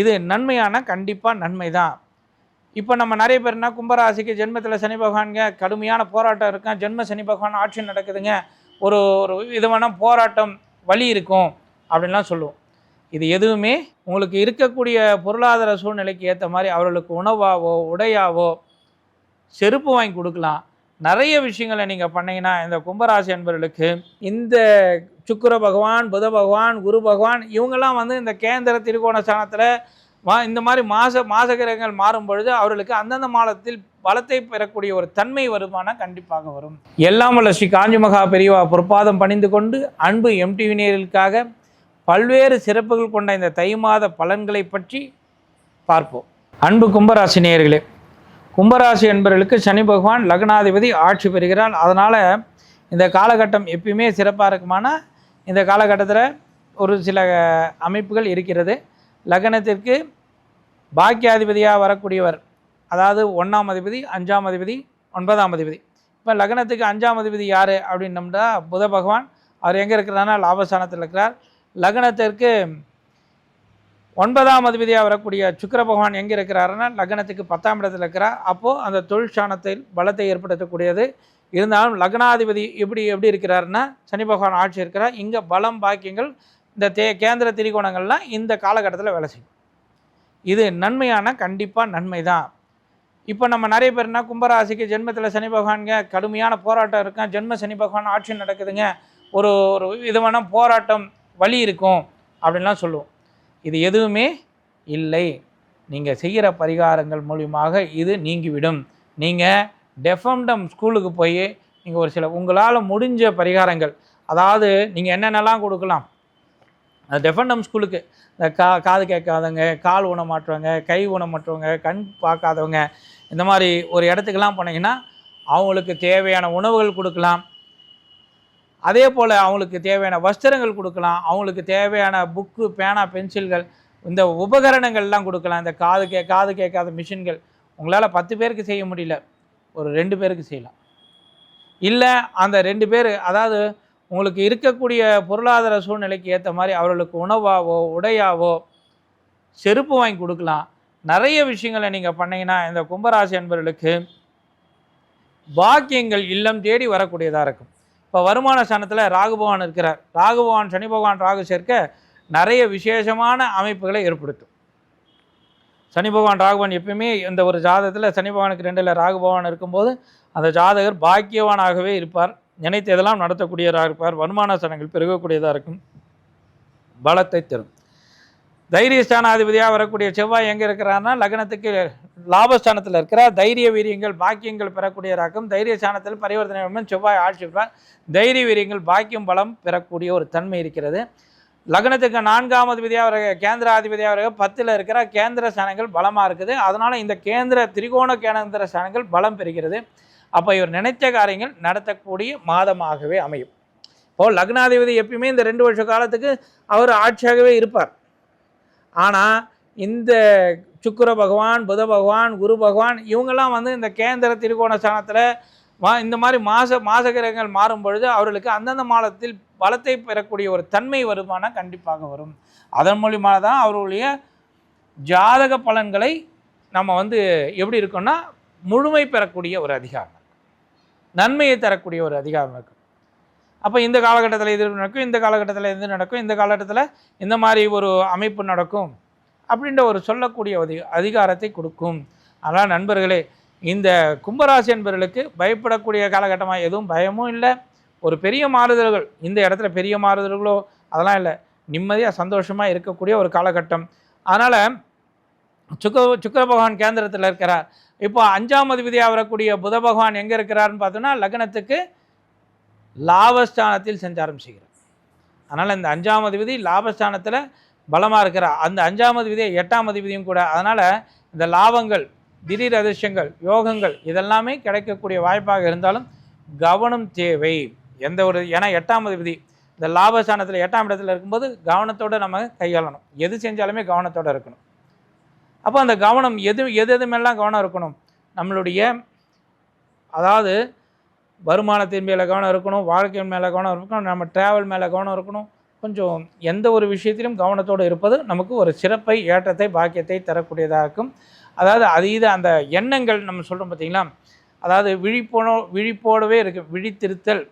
இது நன்மையான கண்டிப்பாக நன்மை தான் இப்போ நம்ம நிறைய பேர்னா கும்பராசிக்கு ஜென்மத்தில் சனி பகவானுங்க கடுமையான போராட்டம் இருக்கும். ஜென்ம சனி பகவான் ஆட்சி நடக்குதுங்க. ஒரு ஒரு விதமான போராட்டம் வலி இருக்கும் அப்படின்லாம் சொல்லுவோம். இது எதுவுமே உங்களுக்கு இருக்கக்கூடிய பொருளாதார சூழ்நிலைக்கு ஏற்ற மாதிரி அவர்களுக்கு உணவாவோ உடையாவோ செருப்பு வாங்கி கொடுக்கலாம். நிறைய விஷயங்களை நீங்கள் பண்ணீங்கன்னா இந்த கும்பராசி என்பவர்களுக்கு இந்த சுக்கிர பகவான் புத பகவான் குரு பகவான் இவங்கெல்லாம் வந்து இந்த கேந்திர திருகோண ஸ்தானத்தில் மா இந்த மாதிரி மாச மாசகிரகங்கள் மாறும் பொழுது அவர்களுக்கு அந்தந்த மாதத்தில் பலத்தை பெறக்கூடிய ஒரு தன்மை வருமானம் கண்டிப்பாக வரும். எல்லாம் வல்ல ஸ்ரீ காஞ்சி மகா பெரியவா பொற்பாதம் பணிந்து கொண்டு அன்பு எம்டிவி நேர்களுக்காக பல்வேறு சிறப்புகள் கொண்ட இந்த தை மாத பலன்களை பற்றி பார்ப்போம். அன்பு கும்பராசி நேயர்களே கும்பராசி என்பவர்களுக்கு சனி பகவான் லக்னாதிபதி ஆட்சி பெறுகிறார். அதனால் இந்த காலகட்டம் எப்பயுமே சிறப்பாக இருக்குமானா இந்த காலகட்டத்தில் ஒரு சில அமைப்புகள் இருக்கிறது. லக்னத்திற்கு பாக்கியாதிபதியாக வரக்கூடியவர் அதாவது ஒன்றாம் அதிபதி அஞ்சாம் அதிபதி ஒன்பதாம் அதிபதி. இப்போ லக்னத்துக்கு அஞ்சாம் அதிபதி யார் அப்படின்னம்னா புத பகவான். அவர் எங்கே இருக்கிறாருன்னா லாபஸ்தானத்தில் இருக்கிறார். லக்னத்திற்கு ஒன்பதாம் அதிபதியாக வரக்கூடிய சுக்கர பகவான் எங்கே இருக்கிறாருன்னா லக்னத்துக்கு பத்தாம் இடத்தில் இருக்கிறார். அப்போது அந்த தொழில் பலத்தை ஏற்படுத்தக்கூடியது. இருந்தாலும் லக்னாதிபதி எப்படி எப்படி இருக்கிறாருன்னா சனி பகவான் ஆட்சி இருக்கிறார். இங்கே பலம் பாக்கியங்கள் இந்த தே கேந்திர திரிகோணங்கள்லாம் இந்த காலகட்டத்தில் வேலை செய்யும். இது நன்மையான கண்டிப்பாக நன்மை தான் இப்போ நம்ம நிறைய பேர்னா கும்பராசிக்கு ஜென்மத்தில் சனி பகவானுங்க கடுமையான போராட்டம் இருக்கும். ஜென்ம சனி பகவான் ஆட்சி நடக்குதுங்க. ஒரு ஒரு விதமான போராட்டம் வழி இருக்கும் அப்படின்லாம் சொல்லுவோம். இது எதுவுமே இல்லை. நீங்கள் செய்கிற பரிகாரங்கள் மூலியமாக இது நீங்கிவிடும். நீங்கள் டெஃபம்டம் ஸ்கூலுக்கு போய் நீங்கள் ஒரு சில உங்களால் முடிஞ்ச பரிகாரங்கள் அதாவது நீங்கள் என்னென்னலாம் கொடுக்கலாம். அது டெஃபண்டம் ஸ்கூலுக்கு இந்த கா காது கேட்காதவங்க கால் ஊனமாற்றவங்க கை ஊனமாட்டுறவங்க கண் பார்க்காதவங்க இந்த மாதிரி ஒரு இடத்துக்கெல்லாம் போனீங்கன்னா அவங்களுக்கு தேவையான உணவுகள் கொடுக்கலாம். அதே போல் அவங்களுக்கு தேவையான வஸ்திரங்கள் கொடுக்கலாம் அவங்களுக்கு தேவையான புக்கு பேனா பென்சில்கள் இந்த உபகரணங்கள்லாம் கொடுக்கலாம் இந்த காது கே காது கேட்காத மிஷின்கள் உங்களால் பத்து பேருக்கு செய்ய முடியல. ஒரு ரெண்டு பேருக்கு செய்யலாம். இல்லை அந்த ரெண்டு பேர் அதாவது உங்களுக்கு இருக்கக்கூடிய பொருளாதார சூழ்நிலைக்கு ஏற்ற மாதிரி அவர்களுக்கு உணவாவோ உடையாவோ செருப்பு வாங்கி கொடுக்கலாம். நிறைய விஷயங்களை நீங்கள் பண்ணிங்கன்னா இந்த கும்பராசி என்பவர்களுக்கு பாக்கியங்கள் இல்லம் தேடி வரக்கூடியதாக இருக்கும். இப்போ வருமான ஸ்தானத்தில் ராகுபவான் இருக்கிறார். ராகுபவான் சனி பகவான் ராகு சேர்க்க நிறைய விசேஷமான அமைப்புகளை ஏற்படுத்தும். சனி பகவான் ராகுபவன் எப்பயுமே இந்த ஒரு ஜாதகத்தில் சனி பகவானுக்கு ரெண்டில் ராகுபவான் இருக்கும்போது அந்த ஜாதகர் பாக்கியவானாகவே இருப்பார். நினைத்ததெல்லாம் நடத்தக்கூடியவராக இருப்பார். வருமான ஸ்தானங்கள் பெருகக்கூடியதாக இருக்கும். பலத்தை தரும். தைரியஸ்தானாதிபதியாக வரக்கூடிய செவ்வாய் எங்கே இருக்கிறான்னா லக்னத்துக்கு லாபஸ்தானத்தில் இருக்கிறார். தைரிய வீரியங்கள் பாக்கியங்கள் பெறக்கூடியவராகும் தைரிய ஸ்தானத்தில் பரிவர்த்தனை செவ்வாய் ஆட்சி தைரிய வீரியங்கள் பாக்கியம் பலம் பெறக்கூடிய ஒரு தன்மை இருக்கிறது. லக்னத்துக்கு நான்காம் அதிபதியாக வர கேந்திர அதிபதியாக வர பத்தில் இருக்கிற கேந்திர ஸ்தானங்கள் பலமாக இருக்குது. அதனால் இந்த கேந்திர திரிகோண கேந்திர ஸ்தானங்கள் பலம் பெறுகிறது. அப்போ இவர் நினைத்த காரியங்கள் நடத்தக்கூடிய மாதமாகவே அமையும். இப்போது லக்னாதிபதி எப்பயுமே இந்த ரெண்டு வருஷ காலத்துக்கு அவர் ஆட்சியாகவே இருப்பார். ஆனால் இந்த சுக்கிர பகவான் புத பகவான் குரு பகவான் இவங்கெல்லாம் வந்து இந்த கேந்திர திருகோண சாணத்தில் மா இந்த மாதிரி மாச மாசகிரகங்கள் மாறும் பொழுது அவர்களுக்கு அந்தந்த மாதத்தில் பலத்தை பெறக்கூடிய ஒரு தன்மை வருமானம் கண்டிப்பாக வரும். அதன் மூலியமாக தான் அவர்களுடைய ஜாதக பலன்களை நம்ம வந்து எப்படி இருக்கோம்னா முழுமை பெறக்கூடிய ஒரு அதிகாரம். நன்மையை தரக்கூடிய ஒரு அதிகாரம் இருக்கும் அப்போ இந்த காலகட்டத்தில் இது நடக்கும் இந்த காலகட்டத்தில் இது நடக்கும் இந்த காலகட்டத்தில் இந்த மாதிரி ஒரு அமைப்பு நடக்கும் அப்படின்ற ஒரு சொல்லக்கூடிய ஒரு அதிகாரத்தை கொடுக்கும். அதனால் நண்பர்களே இந்த கும்பராசி என்பவர்களுக்கு பயப்படக்கூடிய காலகட்டமாக எதுவும் பயமும் இல்லை. ஒரு பெரிய மாறுதல்கள் இந்த இடத்துல பெரிய மாறுதல்களோ அதெல்லாம் இல்லை. நிம்மதியாக சந்தோஷமாக இருக்கக்கூடிய ஒரு காலகட்டம். அதனால் சுக்க சுக்கர பகவான் கேந்திரத்தில் இருக்கிறார். இப்போ அஞ்சாம் அதிபதியாக வரக்கூடிய புத பகவான் எங்கே இருக்கிறாருன்னு பார்த்தோன்னா லக்னத்துக்கு லாபஸ்தானத்தில் சஞ்சாரம் செய்கிறார் அதனால் இந்த அஞ்சாம் அதிபதி லாபஸ்தானத்தில் பலமாக இருக்கிறார். அந்த அஞ்சாம் அதிபதியை எட்டாம் அதிபதியும் கூட அதனால் இந்த லாபங்கள் திடீர் அதிர்ஷ்டங்கள் யோகங்கள் இதெல்லாமே கிடைக்கக்கூடிய வாய்ப்பாக இருந்தாலும் கவனம் தேவை. எந்த ஒரு ஏன்னா எட்டாம் அதிபதி இந்த லாபஸ்தானத்தில் எட்டாம் இடத்துல இருக்கும்போது கவனத்தோடு நம்ம கையாளணும். எது செஞ்சாலுமே கவனத்தோடு இருக்கணும். அப்போ அந்த கவனம் எது எது எது மேலாம் கவனம் இருக்கணும்? நம்மளுடைய அதாவது வருமானத்தின் மேலே கவனம் இருக்கணும் வாழ்க்கையின் மேலே கவனம் இருக்கணும் நம்ம ட்ராவல் மேலே கவனம் இருக்கணும். கொஞ்சம் எந்த ஒரு விஷயத்திலும் கவனத்தோடு இருப்பது நமக்கு ஒரு சிறப்பை ஏற்றத்தை பாக்கியத்தை தரக்கூடியதாக இருக்கும் அதாவது அதீத அந்த எண்ணங்கள் நம்ம சொல்கிறோம் பார்த்தீங்களா அதாவது விழிப்போனோ விழிப்போடவே இருக்குது விழித்திருத்தல்.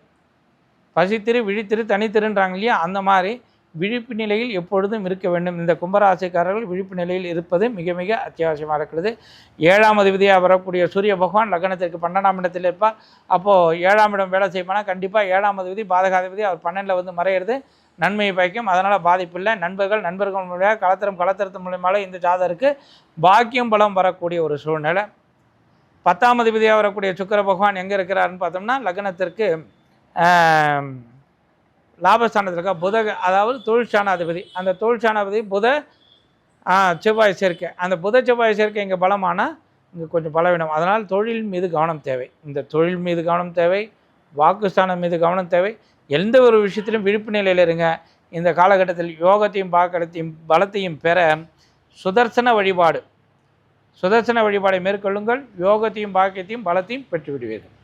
பசித்திரு விழித்திரு தனித்திருன்றாங்க இல்லையா? அந்த மாதிரி விழிப்பு நிலையில் எப்பொழுதும் இருக்க வேண்டும். இந்த கும்பராசிக்காரர்கள் விழிப்பு நிலையில் இருப்பது மிக மிக அத்தியாவசியமாக இருக்கிறது. ஏழாம் அதிபதியாக வரக்கூடிய சூரிய பகவான் லக்னத்திற்கு பன்னெண்டாம் இடத்தில் இருப்பார். அப்போது ஏழாம் இடம் வேலை செய்யப்போனால் கண்டிப்பாக ஏழாம் அதிபதி பாதகாதிபதி அவர் பன்னெண்டில் வந்து மறையிறது நன்மையை பயக்கும். அதனால் பாதிப்பு இல்லை. நண்பர்கள் நண்பர்கள் மூலியமாக கலத்திரம் கலத்தரத்து மூலியமாக இந்த ஜாதருக்கு பாக்கியம் பலம் வரக்கூடிய ஒரு சூழ்நிலை. பத்தாம் அதிபதியாக வரக்கூடிய சுக்கிர பகவான் எங்கே இருக்கிறாருன்னு பார்த்தோம்னா லக்னத்திற்கு லாபஸ்தானத்தில் இருக்க புத அதாவது தொழிற்சானாதிபதி அந்த தொழிற்சானாதிபதி புத செவ்வாய் சேர்க்கை. அந்த புத செவ்வாய் சேர்க்கை இங்கே பலமானால் இங்கே கொஞ்சம் பலவீனம். அதனால் தொழில் மீது கவனம் தேவை. இந்த தொழில் மீது கவனம் தேவை. வாக்குஸ்தானம் மீது கவனம் தேவை. எந்த ஒரு விஷயத்திலும் விழிப்பு நிலையில் இருங்க. இந்த காலகட்டத்தில் யோகத்தையும் பாக்கடத்தையும் பலத்தையும் பெற சுதர்சன வழிபாடு. சுதர்சன வழிபாடை மேற்கொள்ளுங்கள். யோகத்தையும் பாக்கியத்தையும் பலத்தையும் பெற்று விடுவீர்கள்